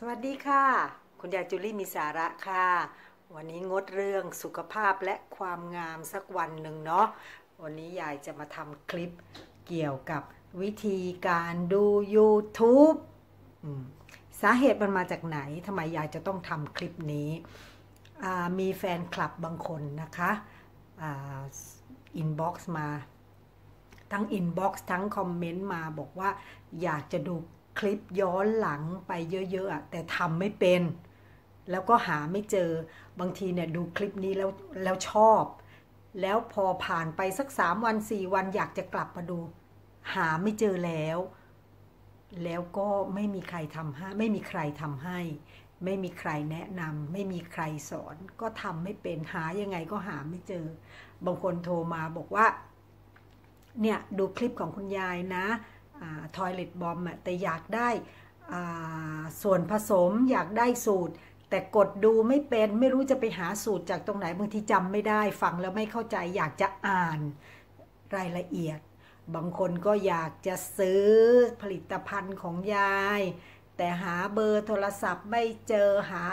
สวัสดีค่ะ คุณยายจูลี่มีสาระค่ะ วันนี้งดเรื่องสุขภาพและความงามสักวันหนึ่งเนาะวันนี้ยายจะมาทำคลิปเกี่ยวกับวิธีการดู YouTube สาเหตุมันมาจากไหนทำไมยายจะต้องทำคลิปนี้มีแฟนคลับบางคนนะคะอินบ็อกซ์มา ทั้งอินบ็อกซ์ทั้งคอมเมนต์มาบอกว่าอยากจะดู คลิปย้อนหลังไปเยอะๆแต่ทำไม่เป็น แล้วก็หาไม่เจอบางทีเนี่ยดูคลิปนี้แล้วแล้วชอบ แล้วพอผ่านไปสักสามวันสี่วันอยากจะกลับมาดู หาไม่เจอแล้ว แล้วก็ไม่มีใครทำให้ไม่มีใครทำให้ ไม่มีใครแนะนำไม่มีใครสอน ก็ทำไม่เป็นหายังไงก็หาไม่เจอ บางคนโทรมาบอกว่า เนี่ยดูคลิปของคุณยายนะ ทอยเลตบอมแต่อยากได้ส่วนผสมอยากได้สูตร แต่กดดูไม่เป็นไม่รู้จะไปหาสูตรจากตรงไหนบางทีจำไม่ได้ฟังแล้วไม่เข้าใจอยากจะอ่านรายละเอียด บางคนก็อยากจะซื้อผลิตภัณฑ์ของยาย แต่หาเบอร์โทรศัพท์ไม่เจอหา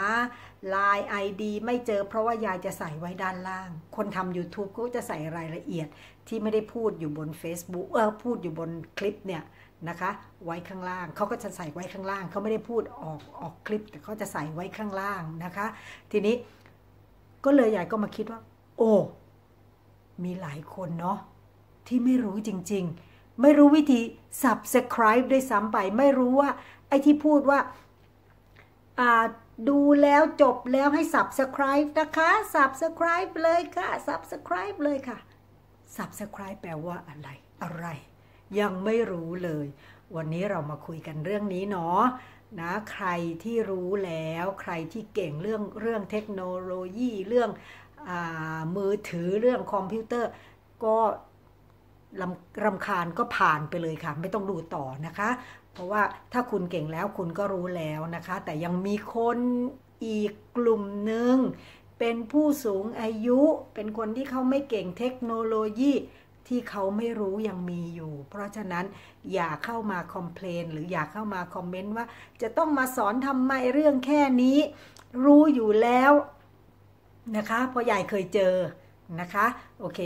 Line ID ไม่เจอเพราะว่ายายจะใส่ไว้ด้านล่าง คนทำ YouTube ก็จะใส่รายละเอียดที่ไม่ได้พูดอยู่บน Facebook เออพูดอยู่บนคลิปเนี่ยนะคะ ไว้ข้างล่างเขาก็จะใส่ไว้ข้างล่างเขาไม่ได้พูดออกออกคลิป แต่เขาจะใส่ไว้ข้างล่างนะคะ ทีนี้ก็เลยยายก็มาคิดว่า โอ้มีหลายคนเนาะที่ไม่รู้จริง ๆ ไม่รู้วิธี subscribe ด้วยซ้ำไป ไม่รู้ว่า ไอ้ที่พูดว่า ดูแล้วจบแล้วให้ subscribe นะคะ subscribe เลยค่ะ subscribe เลยค่ะ subscribe แปลว่าอะไร อะไร ยังไม่รู้เลย วันนี้เรามาคุยกันเรื่องนี้เนาะนะใครที่รู้แล้วใครที่เก่งเรื่องเรื่องเทคโนโลยีเรื่องอมือถือเรื่องคอมพิวเตอร์ ก็รำรำคาญก็ผ่านไปเลยค่ะ ไม่ต้องดูต่อนะคะ เพราะว่าถ้าคุณเก่งแล้วคุณก็รู้แล้วนะคะ แต่ยังมีคนอีกกลุ่มหนึ่งเป็นผู้สูงอายุ เป็นคนที่เขาไม่เก่งเทคโนโลยีที่เขาไม่รู้ยังมีอยู่ เพราะฉะนั้นอย่าเข้ามาคอมเพลนหรืออย่าเข้ามาคอมเมนต์ว่า จะต้องมาสอนทำไมเรื่องแค่นี้ รู้อยู่แล้วนะคะเพราะยายเคยเจอนะคะ โอเค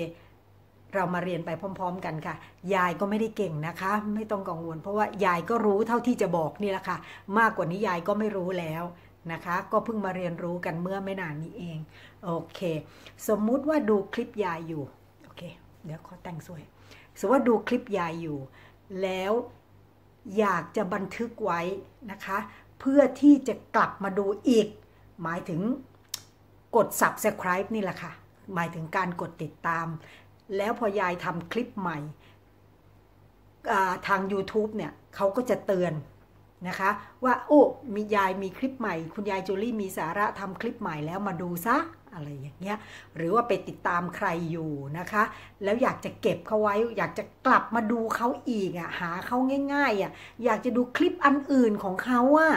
เรามาเรียนไปพร้อม ๆ กันค่ะ ยายก็ไม่ได้เก่งนะคะ ไม่ต้องกังวล เพราะว่ายายก็รู้เท่าที่จะบอกนี่แหละค่ะ มากกว่านี้ยายก็ไม่รู้แล้วนะคะ ก็เพิ่งมาเรียนรู้กันเมื่อไม่นานนี้เอง โอเค สมมุติว่าดูคลิปยายอยู่ โอเค เดี๋ยวขอแต่งสวย สมมติว่าดูคลิปยายอยู่ แล้วอยากจะบันทึกไว้นะคะ เพื่อที่จะกลับมาดูอีก หมายถึงกด subscribe นี่แหละค่ะ หมายถึงการกดติดตาม แล้วพอยายทำคลิปใหม่ทาง YouTube เนี่ยเขาก็จะเตือนนะคะ ว่าโอ้มียายมีคลิปใหม่ คุณยายจูลี่มีสาระทำคลิปใหม่แล้วมาดูซะอะไรอย่างเงี้ยหรือว่าไปติดตามใครอยู่นะคะ แล้วอยากจะเก็บเขาไว้ อยากจะกลับมาดูเขาอีกอะหาเขาง่ายๆอะอยากจะดูคลิปอันอื่นของเขาอะ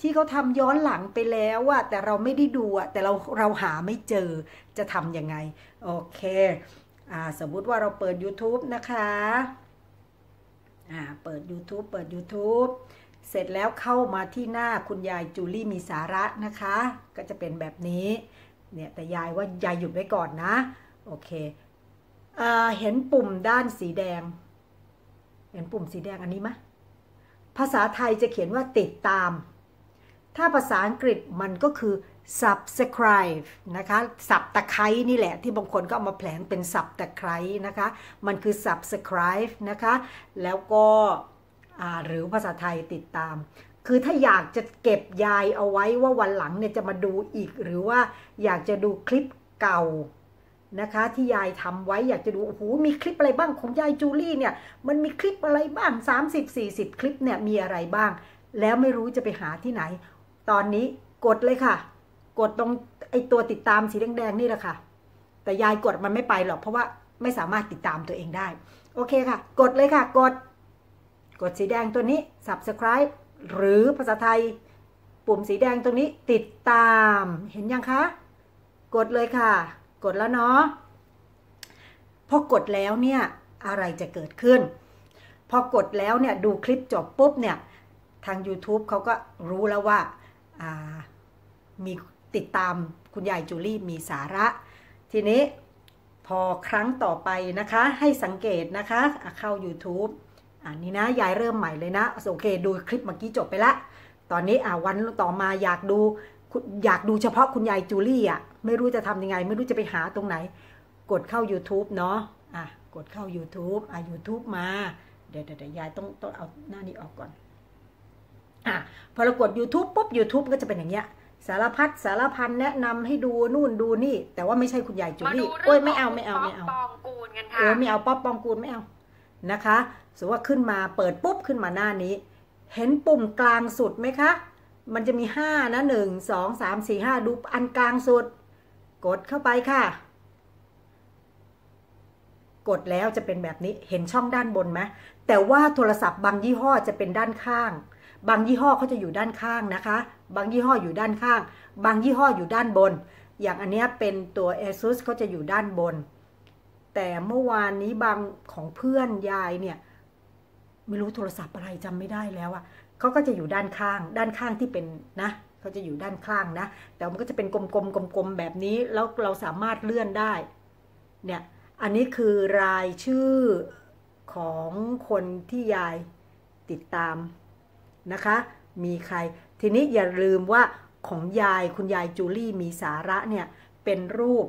ที่เขาทำย้อนหลังไปแล้วอะแต่เราไม่ได้ดูอะแต่เราเราหาไม่เจอจะทำยังไง โอเค สมมุติว่าเราเปิด YouTube นะคะเปิด YouTube เปิด YouTube เสร็จแล้วเข้ามาที่หน้าคุณยายจูลี่มีสาระนะคะ ก็จะเป็นแบบนี้ เนี่ยแต่ยายว่ายายหยุดไว้ก่อนนะ โอเคเเห็นปุ่มด้านสีแดง เห็นปุ่มสีแดงอันนี้ไหมภาษาไทยจะเขียนว่าติดตาม ถ้าภาษาอังกฤษมันก็คือ subscribe นะคะสับตะไคร้นี่แหละ ที่บางคนก็เอามาแผลงเป็นสับตะไคร้นะคะ มันคือ subscribe นะคะ แล้วก็หรือภาษาไทยติดตาม คือถ้าอยากจะเก็บยายเอาไว้ว่าวันหลังเนี่ยจะมาดูอีก หรือว่าอยากจะดูคลิปเก่านะคะที่ยายทำไว้อยากจะดูโอ้โหมีคลิปอะไรบ้างของยายจูลี่เนี่ย มันมีคลิปอะไรบ้าง 30-40 คลิปเนี่ยมีอะไรบ้าง แล้วไม่รู้จะไปหาที่ไหน ตอนนี้กดเลยค่ะ กดตรงไอตัวติดตามสีแดงๆนี่แหละค่ะ แต่ยายกดมันไม่ไปหรอกเพราะว่าไม่สามารถติดตามตัวเองได้ โอเคค่ะ กดเลยค่ะ กด กดสีแดงตัวนี้ subscribe หรือภาษาไทย ปุ่มสีแดงตรงนี้ติดตามเห็นยังคะ กดเลยค่ะ กดแล้วเนาะพอกดแล้วเนี่ยอะไรจะเกิดขึ้น พอกดแล้วเนี่ยดูคลิปจบปุ๊บเนี่ยทาง YouTube เขาก็รู้แล้วว่ามี ติดตามคุณยายจูลี่มีสาระ ทีนี้พอครั้งต่อไปนะคะ ให้สังเกตนะคะเข้า YouTube อันนี้นะยายเริ่มใหม่เลยนะโอเคดูคลิปเมื่อกี้จบไปละ ตอนนี้อ่าวันต่อมาอยากดูอยากดูเฉพาะคุณยายจูลี่อะไม่รู้จะทำยังไง ไม่รู้จะไปหาตรงไหน กดเข้า YouTube เนาะอะกดเข้า YouTube อะ YouTube มาเดี๋ยวเดี๋ยวยายต้องต้องเอาหน้านี้ออกก่อนอะพอเรากด YouTube ปุ๊บ YouTube ก็จะเป็นอย่างเงี้ย สารพัดสารพันแนะนำให้ดูนู่นดูนี่ แต่ว่าไม่ใช่คุณยายจูลี่โอ้ยไม่เอาไม่เอาไม่เอาปองกูลกันค่ะเออไม่เอาป๊อปปองกูลไม่เอานะคะสมมติว่าขึ้นมาเปิดปุ๊บขึ้นมาหน้านี้ เห็นปุ่มกลางสุดไหมคะ มันจะมีห้านะหนึ่งสองสามสี่ห้าดูอันกลางสุด กดเข้าไปค่ะ กดแล้วจะเป็นแบบนี้เห็นช่องด้านบนไหมแต่ว่าโทรศัพท์บางยี่ห้อจะเป็นด้านข้าง บางยี่ห้อเขาจะอยู่ด้านข้างนะคะ บางยี่ห้ออยู่ด้านข้าง บางยี่ห้ออยู่ด้านบน อย่างอันนี้เป็นตัว ASUS เขาจะอยู่ด้านบน แต่เมื่อวานนี้บางของเพื่อนยายเนี่ยไม่รู้โทรศัพท์อะไรจำไม่ได้แล้วอะเขาก็จะอยู่ด้านข้าง ด้านข้างที่เป็นนะเขาจะอยู่ด้านข้างนะ แต่มันก็จะเป็นกลมๆกลมๆแบบนี้ แล้วเราสามารถเลื่อนได้ เนี่ย อันนี้คือรายชื่อของคนที่ยายติดตามนะคะ มีใคร ทีนี้อย่าลืมว่าของยายคุณยายจูลี่มีสาระเนี่ยเป็นรูป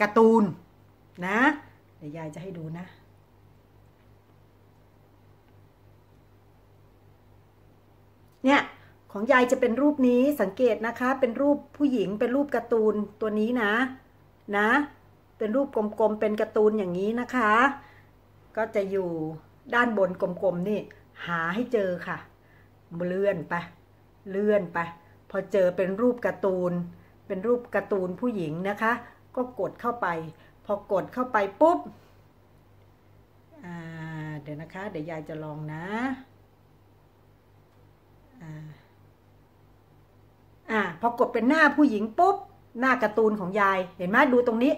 การ์ตูนนะเดี๋ยวยายจะให้ดูนะ เนี่ยของยายจะเป็นรูปนี้สังเกตนะคะ เป็นรูปผู้หญิงเป็นรูปการ์ตูนตัวนี้นะนะ เป็นรูปกลมๆเป็นการ์ตูนอย่างนี้นะคะ ก็จะอยู่ด้านบนกลมๆนี่หาให้เจอค่ะ เลื่อนไปเลื่อนไปพอเจอเป็นรูปการ์ตูน เป็นรูปการ์ตูนผู้หญิงนะคะ ก็กดเข้าไป พอกดเข้าไปปุ๊บเดี๋ยวนะคะ เดี๋ยวยายจะลองนะอ่าพอกดเป็นหน้าผู้หญิงปุ๊บ หน้าการ์ตูนของยาย เห็นไหมดูตรงนี้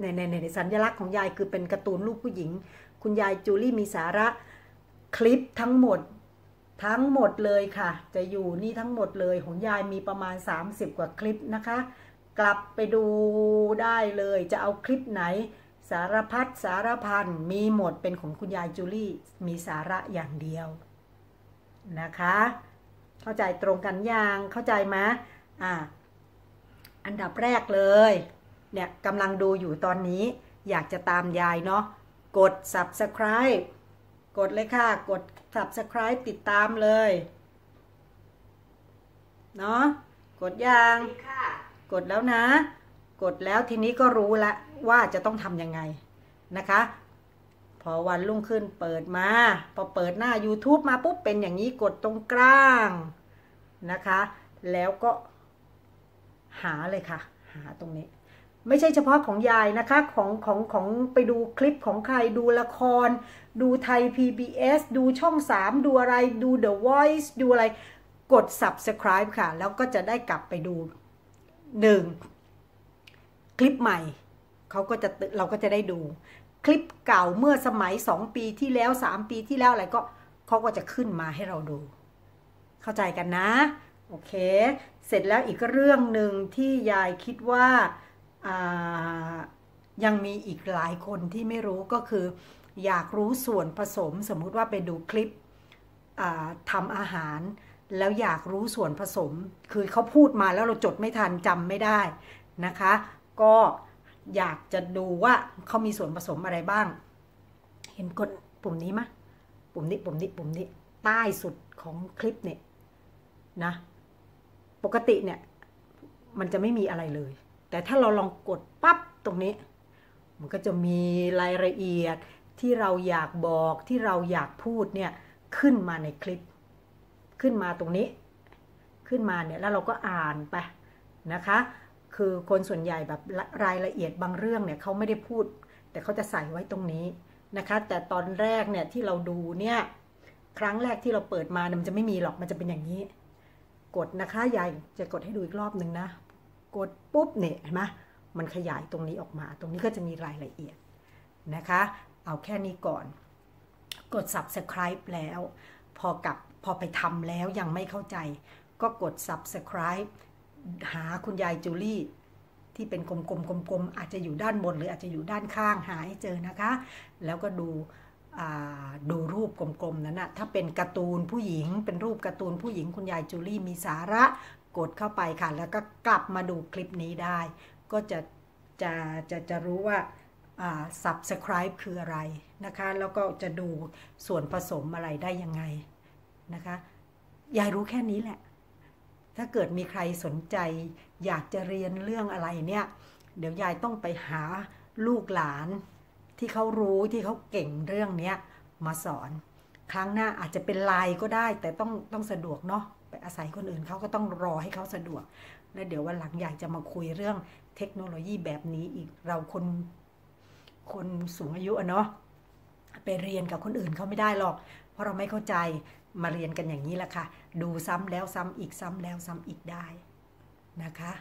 ในในในสัญลักษณ์ของยายคือเป็นการ์ตูนรูปผู้หญิง คุณยายจูลี่มีสาระคลิปทั้งหมด ทั้งหมดเลยค่ะ จะอยู่นี่ทั้งหมดเลยของยายมีประมาณ 30 กว่าคลิปนะคะ กลับไปดูได้เลยจะเอาคลิปไหน สารพัดสารพันมีหมดเป็นของคุณยายจูลี่มีสาระอย่างเดียวนะคะ เข้าใจตรงกันยังเข้าใจไหมอ่าอันดับแรกเลยเนี่ยกำลังดูอยู่ตอนนี้อยากจะตามยายเนาะกด subscribe กดเลยค่ะ กด subscribe ติดตามเลย เนาะกดยังกดแล้วนะ กดแล้วทีนี้ก็รู้ละว่าจะต้องทำยังไงนะคะ พอวันรุ่งขึ้นเปิดมา พอเปิดหน้า YouTube มาปุ๊บเป็นอย่างนี้กดตรงกลางนะคะ แล้วก็หาเลยค่ะ หาตรงนี้ ไม่ใช่เฉพาะของยายนะคะของของของไปดูคลิปของใครดูละคร ดูไทย PBS ดูช่อง 3 ดูอะไรดู The Voice ดูอะไรกด subscribe ค่ะ แล้วก็จะได้กลับไปดูหนึ่งคลิปใหม่เขาก็จะเราก็จะได้ดู คลิปเก่าเมื่อสมัย 2 ปีที่แล้ว 3 ปีที่แล้วอะไรก็เขาก็จะขึ้นมาให้เราดู เข้าใจกันนะ โอเค เสร็จแล้วอีกเรื่องหนึ่งที่ยายคิดว่า ยังมีอีกหลายคนที่ไม่รู้ก็คือ อยากรู้ส่วนผสมสมมุติว่าไปดูคลิปทำอาหาร แล้วอยากรู้ส่วนผสม คือเขาพูดมาแล้วเราจดไม่ทันจำไม่ได้นะคะ ก็อยากจะดูว่าเขามีส่วนผสมอะไรบ้าง เห็นกดปุ่มนี้มะปุ่มนี้ปุ่มนี้ปุ่มนี้ใต้สุดของคลิปเนี่ยนะ ปกติเนี่ย มันจะไม่มีอะไรเลย แต่ถ้าเราลองกดปั๊บตรงนี้ มันก็จะมีรายละเอียดที่เราอยากบอกที่เราอยากพูดเนี่ยขึ้นมาในคลิป ขึ้นมาตรงนี้ ขึ้นมาเนี่ยแล้วเราก็อ่านไปนะคะ คือคนส่วนใหญ่แบบรายละเอียดบางเรื่องเนี่ยเขาไม่ได้พูด แต่เขาจะใส่ไว้ตรงนี้นะคะ แต่ตอนแรกเนี่ยที่เราดูเนี่ยครั้งแรกที่เราเปิดมาเนี่ยมันจะไม่มีหรอกมันจะเป็นอย่างนี้ กดนะคะยายจะกดให้ดูอีกรอบหนึ่งนะ กดปุ๊บเนี่ยเห็นไหมมันขยายตรงนี้ออกมา ตรงนี้ก็จะมีรายละเอียดนะคะ เอาแค่นี้ก่อน กด subscribe แล้ว พอกับพอไปทำแล้วยังไม่เข้าใจ ก็กด subscribe หาคุณยายจูลี่ที่เป็นกลมๆกลมๆอาจจะอยู่ด้านบนหรืออาจจะอยู่ด้านข้างหาให้เจอนะคะ แล้วก็ดูดูรูปกลมๆนั้นนะถ้าเป็นการ์ตูนผู้หญิง เป็นรูปการ์ตูนผู้หญิงคุณยายจูลี่มีสาระ กดเข้าไปค่ะ แล้วก็กลับมาดูคลิปนี้ได้ ก็จะจะจะจะรู้ว่า subscribe คืออะไรนะคะ แล้วก็จะดูส่วนผสมอะไรได้ยังไงนะคะยายรู้แค่นี้แหละ ถ้าเกิดมีใครสนใจ อยากจะเรียนเรื่องอะไรเนี่ย เดี๋ยวยายต้องไปหาลูกหลานที่เขารู้ที่เขาเก่งเรื่องนี้มาสอน ครั้งหน้าอาจจะเป็นไลน์ก็ได้ แต่ต้องต้องสะดวกเนาะ ไปอาศัยคนอื่นเขาก็ต้องรอให้เขาสะดวก แล้วเดี๋ยววันหลังอยากจะมาคุยเรื่องเทคโนโลยีแบบนี้อีกเราคนคนสูงอายุอะเนาะไปเรียนกับคนอื่นเขาไม่ได้หรอก เพราะเราไม่เข้าใจมาเรียนกันอย่างนี้แหละค่ะ ดูซ้ำแล้วซ้ำอีกซ้ำแล้วซ้ำอีกได้นะคะ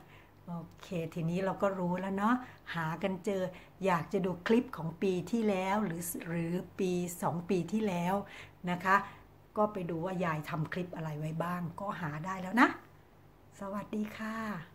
โอเค ทีนี้เราก็รู้แล้วเนาะหากันเจออยากจะดูคลิปของปีที่แล้วหรือหรือปี 2 ปีที่แล้วนะคะ ก็ไปดูว่ายายทำคลิปอะไรไว้บ้าง ก็หาได้แล้วนะ สวัสดีค่ะ